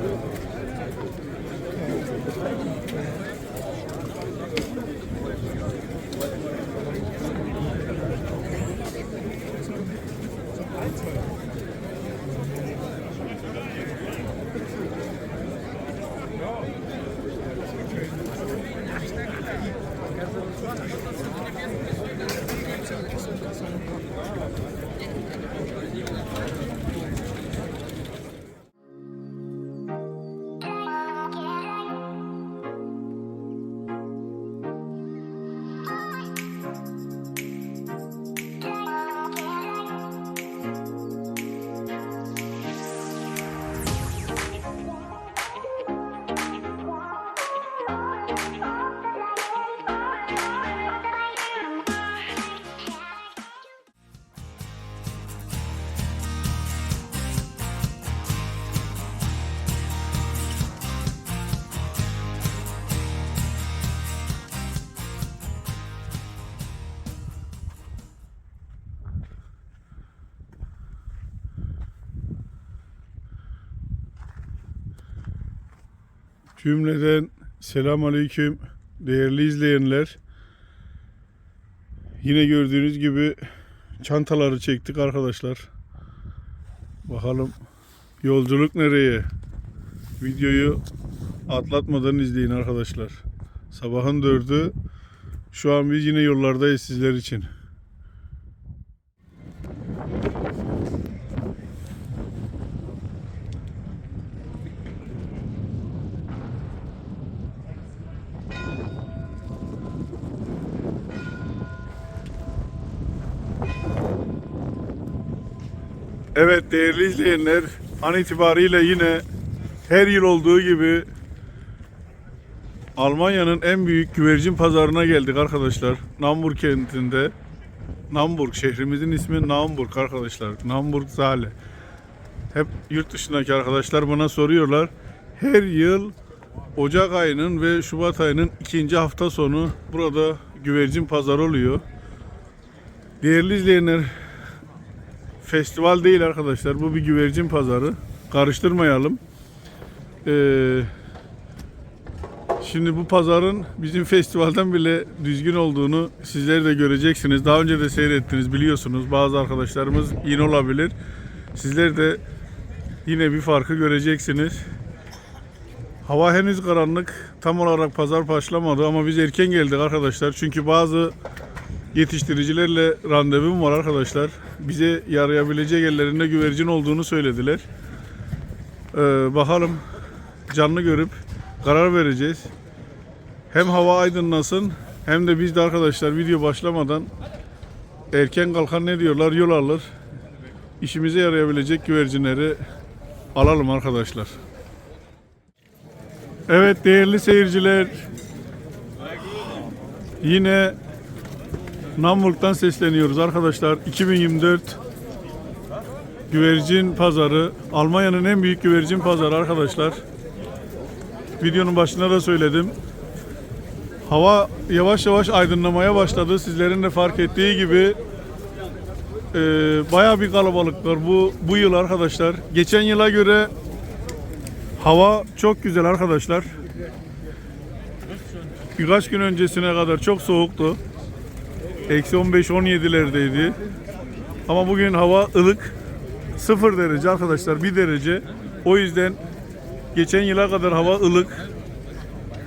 Thank you. Cümleden selam aleyküm değerli izleyenler. Yine gördüğünüz gibi çantaları çektik arkadaşlar. Bakalım yolculuk nereye? Videoyu atlatmadan izleyin arkadaşlar. Sabahın dördü. Şu an biz yine yollardayız sizler için. Evet değerli izleyenler an itibariyle yine her yıl olduğu gibi Almanya'nın en büyük güvercin pazarına geldik arkadaşlar. Namburg kentinde. Namburg şehrimizin ismi Namburg arkadaşlar. Namburg Saale. Hep yurt dışındaki arkadaşlar bana soruyorlar. Her yıl Ocak ayının ve Şubat ayının ikinci hafta sonu burada güvercin pazarı oluyor. Değerli izleyenler festival değil arkadaşlar. Bu bir güvercin pazarı. Karıştırmayalım. Ee, şimdi bu pazarın bizim festivalden bile düzgün olduğunu sizler de göreceksiniz. Daha önce de seyrettiniz biliyorsunuz. Bazı arkadaşlarımız yeni olabilir. Sizler de yine bir farkı göreceksiniz. Hava henüz karanlık. Tam olarak pazar başlamadı ama biz erken geldik arkadaşlar. Çünkü bazı yetiştiricilerle randevum var arkadaşlar. Bize yarayabilecek ellerinde güvercin olduğunu söylediler. Ee, bakalım canlı görüp karar vereceğiz. Hem hava aydınlasın hem de biz de arkadaşlar video başlamadan erken kalkan ne diyorlar yol alır. İşimize yarayabilecek güvercinleri alalım arkadaşlar. Evet değerli seyirciler yine Namburg'dan sesleniyoruz arkadaşlar. 2024 güvercin pazarı. Almanya'nın en büyük güvercin pazarı arkadaşlar. Videonun başında da söyledim. Hava yavaş yavaş aydınlamaya başladı. Sizlerin de fark ettiği gibi e, bayağı bir kalabalık var bu, bu yıl arkadaşlar. Geçen yıla göre hava çok güzel arkadaşlar. Birkaç gün öncesine kadar çok soğuktu. Eksi 15-17'lerdeydi. Ama bugün hava ılık. 0 derece arkadaşlar 1 derece. O yüzden geçen yıla kadar hava ılık.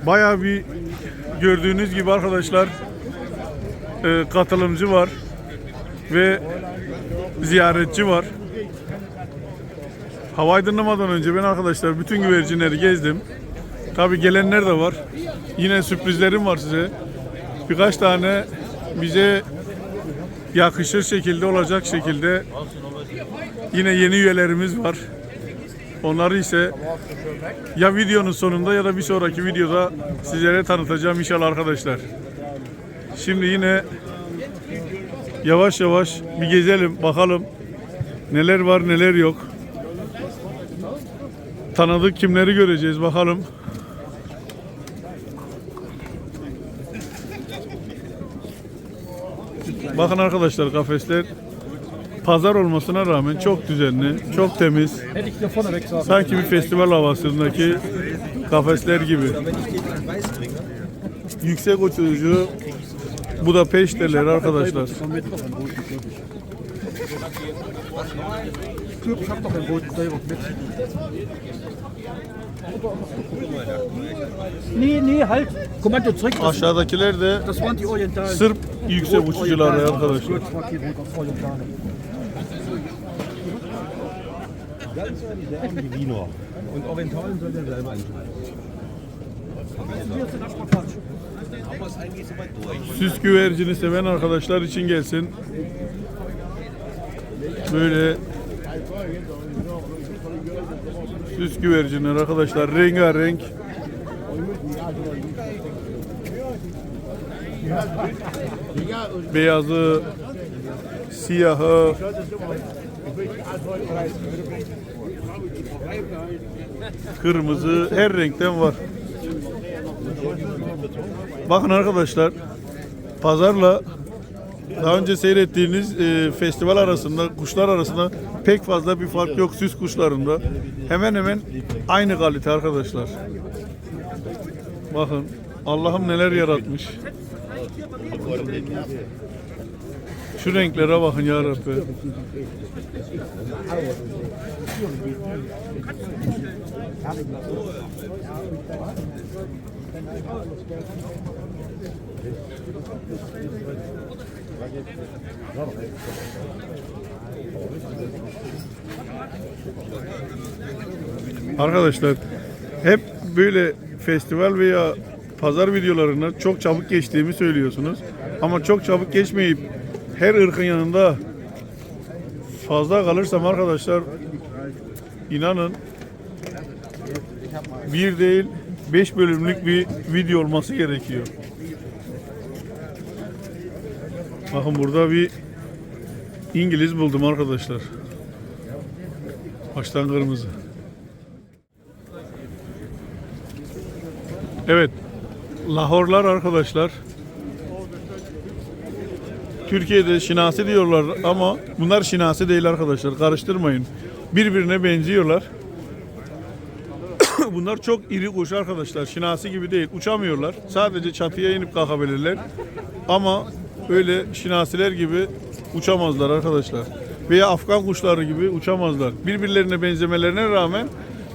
Bayağı bir gördüğünüz gibi arkadaşlar e, katılımcı var ve ziyaretçi var. Hava aydınlamadan önce ben arkadaşlar bütün güvercinleri gezdim. Tabi gelenler de var. Yine sürprizlerim var size. Birkaç tane bize yakışır şekilde olacak şekilde yine yeni üyelerimiz var. Onları ise ya videonun sonunda ya da bir sonraki videoda sizlere tanıtacağım inşallah arkadaşlar. Şimdi yine yavaş yavaş bir gezelim bakalım neler var neler yok. Tanıdık kimleri göreceğiz bakalım. Bakın arkadaşlar kafesler pazar olmasına rağmen çok düzenli, çok temiz. Sanki bir festival havasındaki kafesler gibi. Yüksek uçurucu arkadaşlar. Einen roten selber mit. Nee, nee, halt. Kommando zurück. Aşağıdakiler de. Sırp yüksek uçucuları arkadaşlar. Wiener. Und Orientalen soll der selber entscheiden. Süs güvercini seven arkadaşlar için gelsin. Böyle süs güvercinler arkadaşlar rengarenk. Beyazı, siyahı, kırmızı her renkten var. Bakın arkadaşlar pazarla daha önce seyrettiğiniz e, festival arasında kuşlar arasında pek fazla bir fark yok süs kuşlarında. Hemen hemen aynı kalite arkadaşlar. Bakın Allah'ım neler yaratmış. Şu renklere bakın ya Rabbi. Arkadaşlar hep böyle festival veya pazar videolarına çok çabuk geçtiğimi söylüyorsunuz. Ama çok çabuk geçmeyip her ırkın yanında fazla kalırsam arkadaşlar inanın bir değil beş bölümlük bir video olması gerekiyor. Bakın burada bir İngiliz buldum arkadaşlar. Baştan kırmızı. Evet. Lahorlar arkadaşlar. Türkiye'de şinasi diyorlar ama bunlar şinasi değil arkadaşlar. Karıştırmayın. Birbirine benziyorlar. bunlar çok iri kuş arkadaşlar. Şinasi gibi değil. Uçamıyorlar. Sadece çatıya inip kalkabilirler. Ama öyle şinasiler gibi uçamazlar arkadaşlar. Veya Afgan kuşları gibi uçamazlar. Birbirlerine benzemelerine rağmen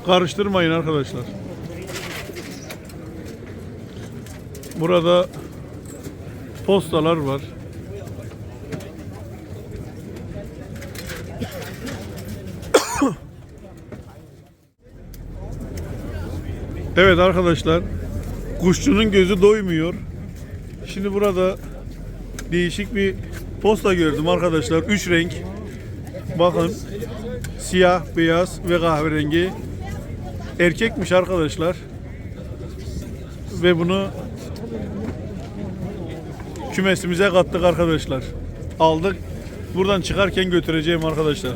karıştırmayın arkadaşlar. Burada postalar var. Evet arkadaşlar, kuşçunun gözü doymuyor. Şimdi burada değişik bir posta gördüm arkadaşlar. Üç renk. Bakın, siyah, beyaz ve kahverengi. Erkekmiş arkadaşlar. Ve bunu kümesimize kattık arkadaşlar. Aldık. Buradan çıkarken götüreceğim arkadaşlar.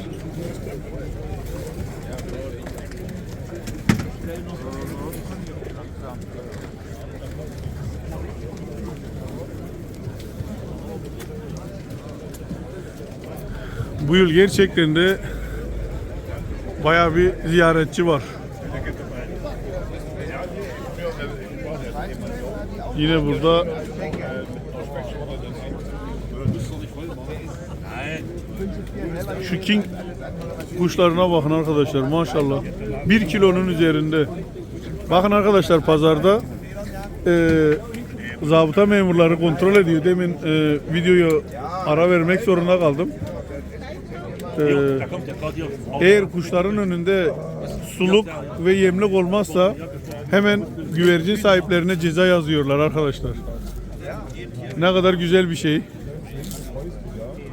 Bu yıl gerçekten de bayağı bir ziyaretçi var. Yine burada şu king kuşlarına bakın arkadaşlar maşallah. 1 kilonun üzerinde. Bakın arkadaşlar pazarda eee zabıta memurları kontrol ediyor. Demin eee videoyu ara vermek zorunda kaldım. Eee, eğer kuşların önünde suluk ve yemlik olmazsa hemen güvercin sahiplerine ceza yazıyorlar arkadaşlar. Ne kadar güzel bir şey.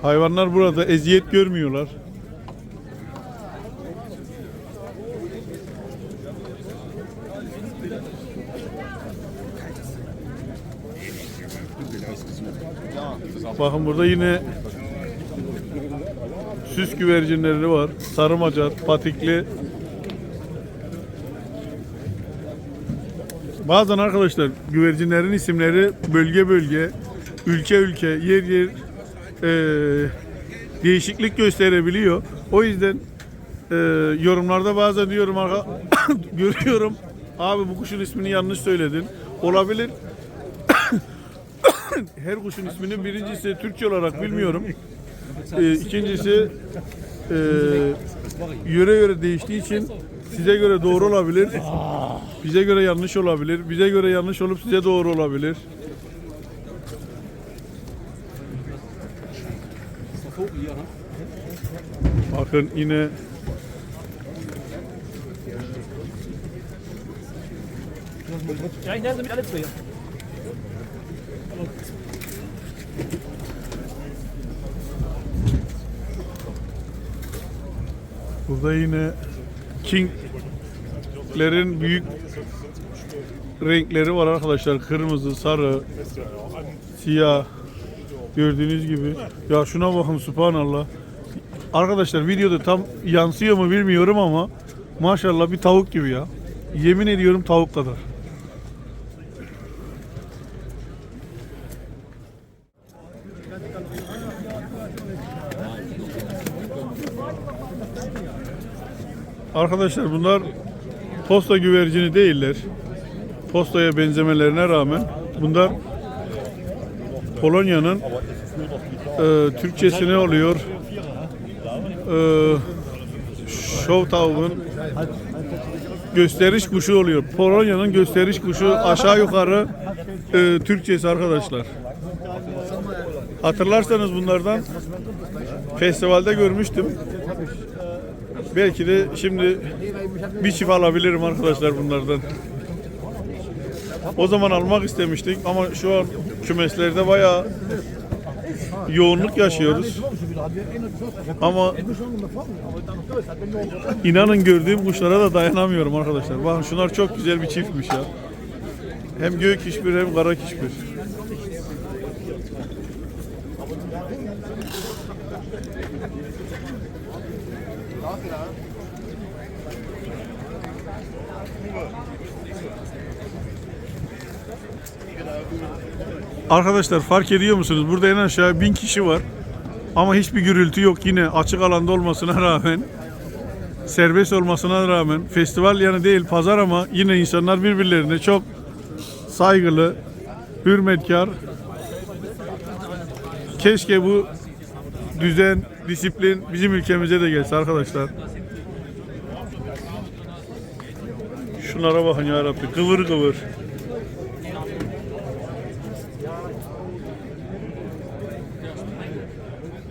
Hayvanlar burada eziyet görmüyorlar. Bakın burada yine süs güvercinleri var. Sarı macar, patikli. Bazen arkadaşlar güvercinlerin isimleri bölge bölge, ülke ülke, yer yer eee, değişiklik gösterebiliyor. O yüzden e, yorumlarda bazen diyorum görüyorum abi bu kuşun ismini yanlış söyledin. Olabilir. Her kuşun ismini birincisi Türkçe olarak bilmiyorum. E, ikincisi e, yöre yöre değiştiği için size göre doğru olabilir. Bize göre yanlış olabilir. Bize göre yanlış olup size doğru olabilir. Bakın yine Ja, ich nehme sie mit alle zwei. Burada yine King'lerin büyük renkleri var arkadaşlar. Kırmızı, sarı, siyah. Gördüğünüz gibi. Ya şuna bakın subhanallah. Arkadaşlar videoda tam yansıyor mu bilmiyorum ama maşallah bir tavuk gibi ya. Yemin ediyorum tavuk kadar. Arkadaşlar bunlar posta güvercini değiller. Postaya benzemelerine rağmen bunlar Polonya'nın e, Türkçesi ne oluyor? E, tavuğun gösteriş kuşu oluyor. Polonya'nın gösteriş kuşu aşağı yukarı e, Türkçesi arkadaşlar. Hatırlarsanız bunlardan festivalde görmüştüm. Belki de şimdi bir çift alabilirim arkadaşlar bunlardan. O zaman almak istemiştik ama şu an kümeslerde bayağı yoğunluk yaşıyoruz. Ama inanın gördüğüm kuşlara da dayanamıyorum arkadaşlar. Bakın şunlar çok güzel bir çiftmiş ya. Hem gök kişbir hem kara kişbir. Arkadaşlar fark ediyor musunuz? Burada en aşağı bin kişi var. Ama hiçbir gürültü yok yine açık alanda olmasına rağmen. Serbest olmasına rağmen festival yanı değil pazar ama yine insanlar birbirlerine çok saygılı, hürmetkar. Keşke bu düzen, disiplin bizim ülkemize de gelse arkadaşlar. Şunlara bakın ya Rabbi kıvır kıvır.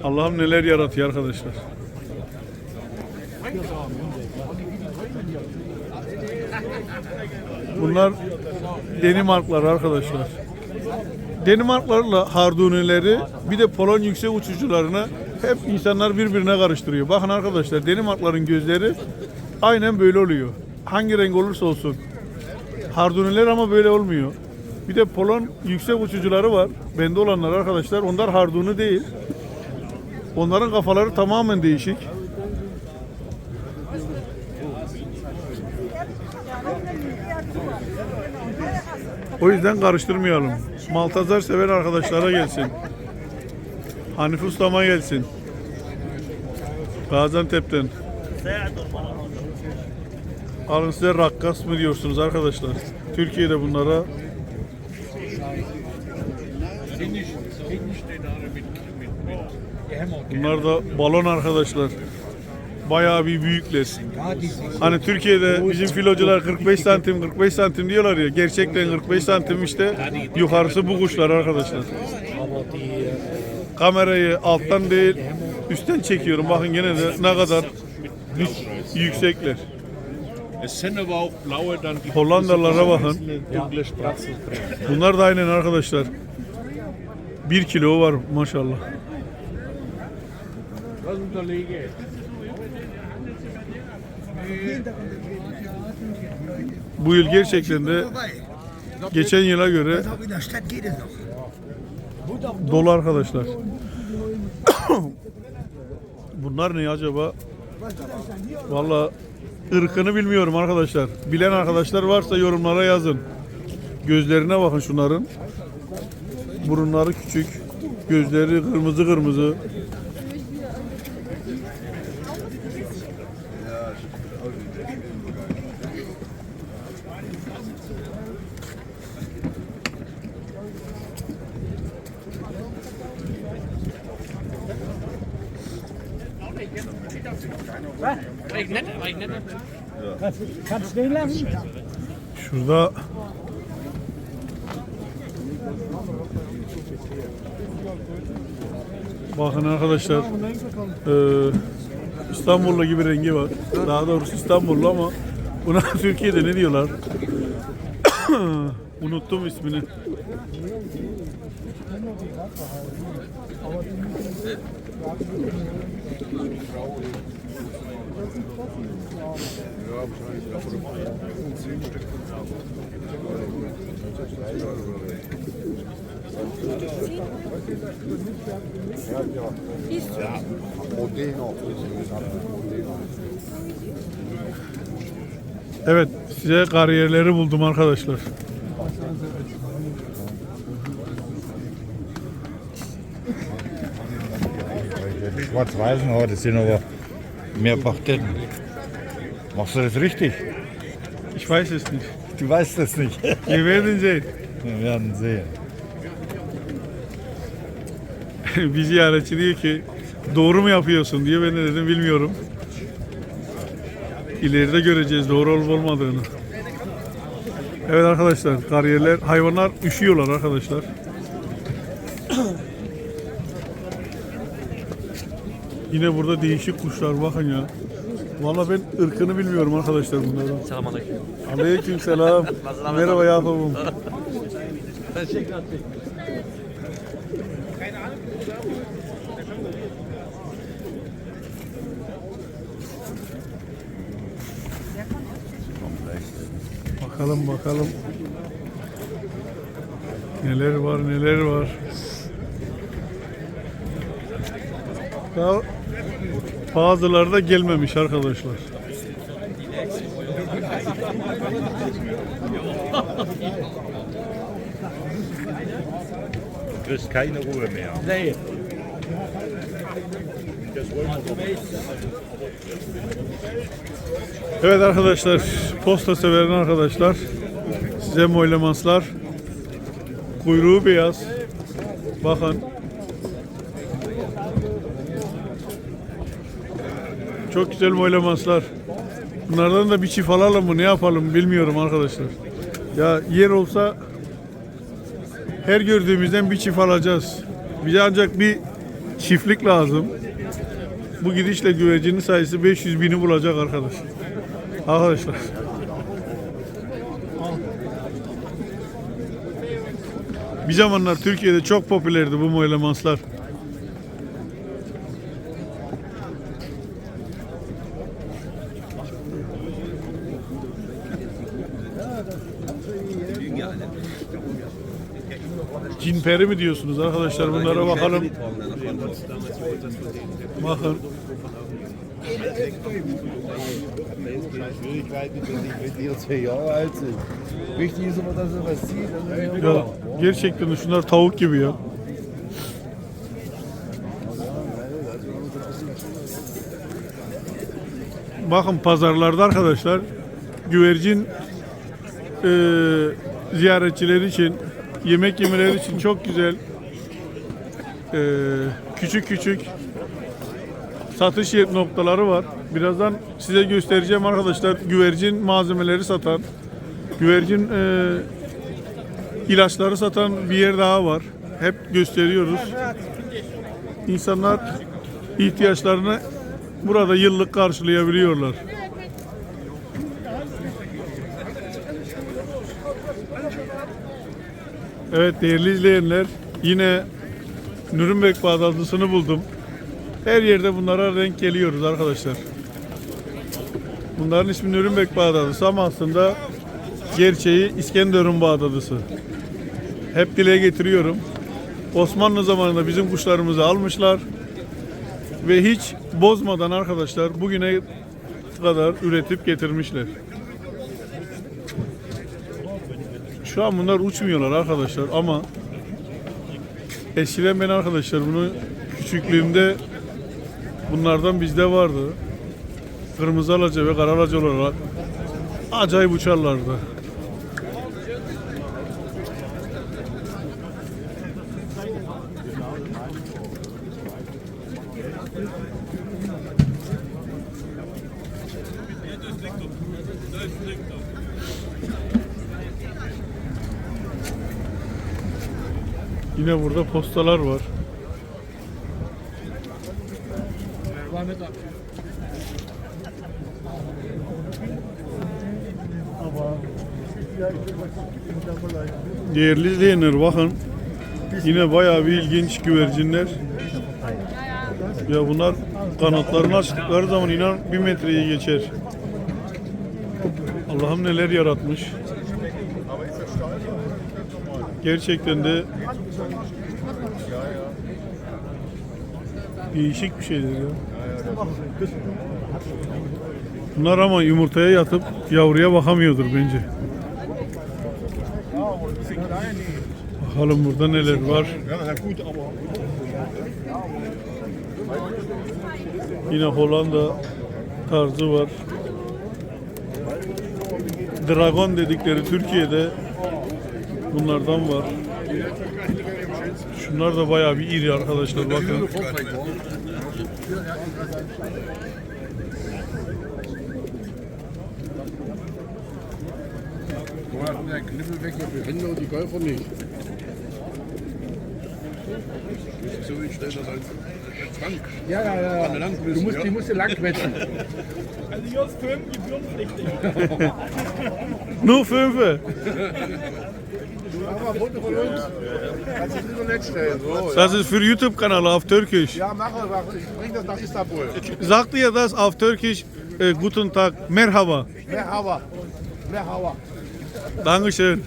Allah'ım neler yaratıyor arkadaşlar. Bunlar Danimarklar arkadaşlar. Danimarklarla Hardunileri bir de Polon yüksek uçucularını hep insanlar birbirine karıştırıyor. Bakın arkadaşlar Danimarkların gözleri aynen böyle oluyor. Hangi renk olursa olsun. Harduniler ama böyle olmuyor. Bir de Polon yüksek uçucuları var. Bende olanlar arkadaşlar. Onlar Harduni değil. Onların kafaları tamamen değişik. O yüzden karıştırmayalım. Maltazar seven arkadaşlara gelsin. Hanif Ustama gelsin. Gaziantep'ten. Alın size rakkas mı diyorsunuz arkadaşlar? Türkiye'de bunlara Bunlar da balon arkadaşlar. Bayağı bir büyükler. Hani Türkiye'de bizim filocular 45 santim 45 santim diyorlar ya. Gerçekten 45 santim işte yukarısı bu kuşlar arkadaşlar. Kamerayı alttan değil üstten çekiyorum. Bakın gene de ne kadar yüksekler. Die Hollandalılara bakın. Bunlar da aynen arkadaşlar. 1 kilo var maşallah. Bu yıl gerçekten de geçen yıla göre dolu arkadaşlar. Bunlar ne acaba? Valla ırkını bilmiyorum arkadaşlar. Bilen arkadaşlar varsa yorumlara yazın. Gözlerine bakın şunların. Burunları küçük. Gözleri kırmızı kırmızı. Şurada Bakın arkadaşlar eee, İstanbul'la gibi rengi var. Daha doğrusu İstanbullu ama buna Türkiye'de ne diyorlar? Unuttum ismini. Evet size kariyerleri buldum arkadaşlar. Schwarz-Weißen heute sind aber mehrfach Ketten. Machst du das richtig? Ich weiß es nicht. Du weißt das nicht. Wir werden sehen. Wir werden sehen. bir ziyaretçi diyor ki doğru mu yapıyorsun diye ben de dedim bilmiyorum. İleride göreceğiz doğru olup olmadığını. Evet arkadaşlar kariyerler hayvanlar üşüyorlar arkadaşlar. Yine burada değişik kuşlar bakın ya. Valla ben ırkını bilmiyorum arkadaşlar bunların. Selamünaleyküm. Aleyküm selam. Merhaba Yakup'um. Bakalım bakalım. Neler var neler var. Daha bazıları da gelmemiş arkadaşlar. Du kriegst keine Ruhe mehr. Nee. Evet arkadaşlar, posta severin arkadaşlar. Size moylemanslar. Kuyruğu beyaz. Bakın. Çok güzel moylemanslar. Bunlardan da bir çift alalım mı ne yapalım bilmiyorum arkadaşlar. Ya yer olsa her gördüğümüzden bir çift alacağız. Bize ancak bir çiftlik lazım. Bu gidişle güvercinin sayısı 500 bini bulacak arkadaş. Arkadaşlar. Bir zamanlar Türkiye'de çok popülerdi bu moylemanslar. Cinperi mi diyorsunuz arkadaşlar bunlara bakalım. Bakın. Und dann Ya gerçekten şunlar tavuk gibi ya. Bakın pazarlarda arkadaşlar güvercin e, ziyaretçileri için yemek yemeleri için çok güzel e, küçük küçük satış yer noktaları var. Birazdan size göstereceğim arkadaşlar güvercin malzemeleri satan güvercin e, ilaçları satan bir yer daha var. Hep gösteriyoruz. İnsanlar ihtiyaçlarını burada yıllık karşılayabiliyorlar. Evet değerli izleyenler yine Nürnberg bağlantısını buldum. Her yerde bunlara renk geliyoruz arkadaşlar. Bunların ismi Nürnberg bağdadısı ama aslında gerçeği İskenderun bağdadısı. Hep dile getiriyorum. Osmanlı zamanında bizim kuşlarımızı almışlar ve hiç bozmadan arkadaşlar bugüne kadar üretip getirmişler. Şu an bunlar uçmuyorlar arkadaşlar ama eskiden ben arkadaşlar bunu küçüklüğümde bunlardan bizde vardı. Kırmızı alaca ve kara alaca olarak acayip uçarlardı. Yine burada postalar var. Değerli izleyenler bakın. Yine bayağı bir ilginç güvercinler. Ya bunlar kanatlarını açtıkları zaman inan bir metreyi geçer. Allah'ım neler yaratmış. Gerçekten de değişik bir şeydir ya. Bunlar ama yumurtaya yatıp yavruya bakamıyordur bence. Bakalım burada neler var. Yine Hollanda tarzı var. Dragon dedikleri Türkiye'de bunlardan var. Şunlar da bayağı bir iri arkadaşlar bakın. Der Knibbel weg, die Hände und die Golfer nicht. So, ich stelle das als Frank. Ja, ja, ja. An der Land Du musst, die musst du lang quetschen. Also hier ist Film gebührenpflichtig. Nur fünfe. Uns. Kannst du nicht so. Das ist für YouTube-Kanal auf Türkisch. ja, mach mal. Ich bring das nach Istanbul. Sagt ihr das auf Türkisch? Äh, guten Tag, Merhaba. Merhaba. Merhaba. Dankeschön.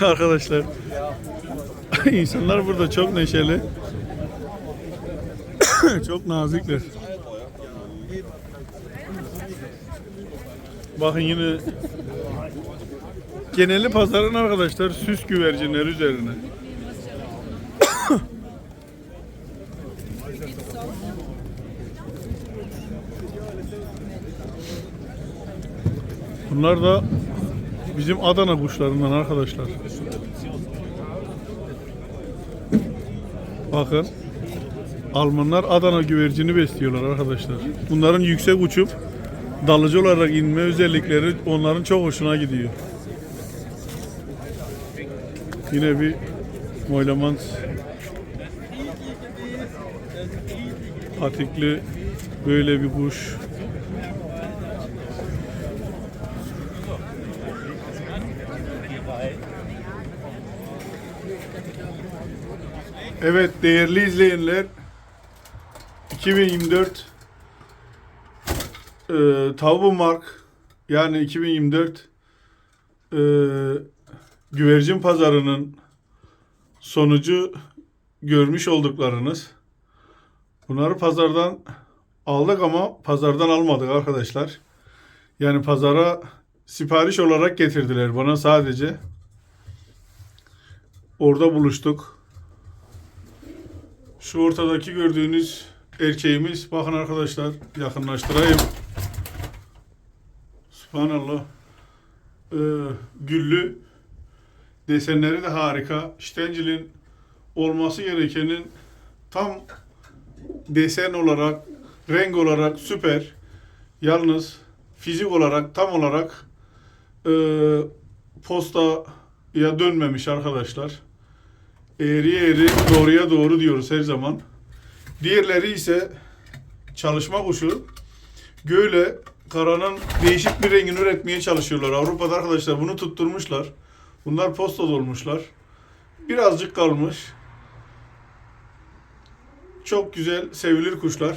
Arkadaşlar insanlar burada çok neşeli. çok nazikler. Bakın yine geneli pazarın arkadaşlar süs güvercinler üzerine. Bunlar da bizim Adana kuşlarından arkadaşlar. Bakın. Almanlar Adana güvercini besliyorlar arkadaşlar. Bunların yüksek uçup dalıcı olarak inme özellikleri onların çok hoşuna gidiyor. Yine bir Moylamans patikli böyle bir kuş. Evet değerli izleyenler 2024 e, Taubu Mark yani 2024 e, güvercin pazarının sonucu görmüş olduklarınız. Bunları pazardan aldık ama pazardan almadık arkadaşlar. Yani pazara sipariş olarak getirdiler bana sadece. Orada buluştuk. Şu ortadaki gördüğünüz erkeğimiz bakın arkadaşlar yakınlaştırayım. Subhanallah. Ee, güllü desenleri de harika. Stencil'in olması gerekenin tam desen olarak, renk olarak süper. Yalnız fizik olarak tam olarak e, postaya dönmemiş arkadaşlar. Eğriye eğri, doğruya doğru diyoruz her zaman. Diğerleri ise çalışma kuşu. Göğle karanın değişik bir rengini üretmeye çalışıyorlar. Avrupa'da arkadaşlar bunu tutturmuşlar. Bunlar posta dolmuşlar. Birazcık kalmış. Çok güzel, sevilir kuşlar.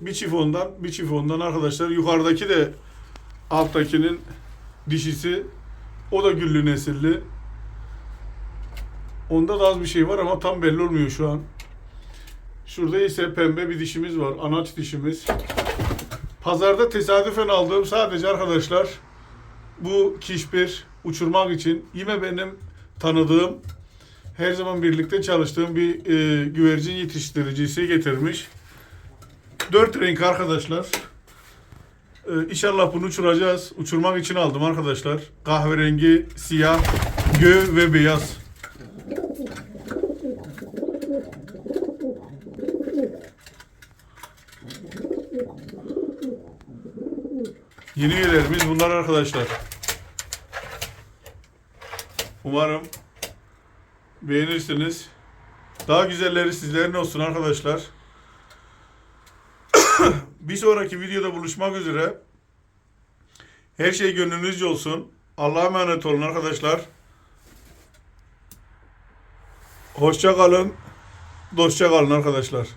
Bir çift ondan, bir çift ondan arkadaşlar. Yukarıdaki de alttakinin dişisi. O da güllü nesilli. Onda da az bir şey var ama tam belli olmuyor şu an. Şurada ise pembe bir dişimiz var. Anaç dişimiz. Pazarda tesadüfen aldığım sadece arkadaşlar bu kişbir uçurmak için yine benim tanıdığım her zaman birlikte çalıştığım bir e, güvercin yetiştiricisi getirmiş. Dört renk arkadaşlar. E, inşallah bunu uçuracağız. Uçurmak için aldım arkadaşlar. Kahverengi, siyah, gö ve beyaz. Yeni üyelerimiz bunlar arkadaşlar. Umarım beğenirsiniz. Daha güzelleri sizlerin olsun arkadaşlar. Bir sonraki videoda buluşmak üzere. Her şey gönlünüzce olsun. Allah'a emanet olun arkadaşlar. Hoşça kalın. Dostça kalın arkadaşlar.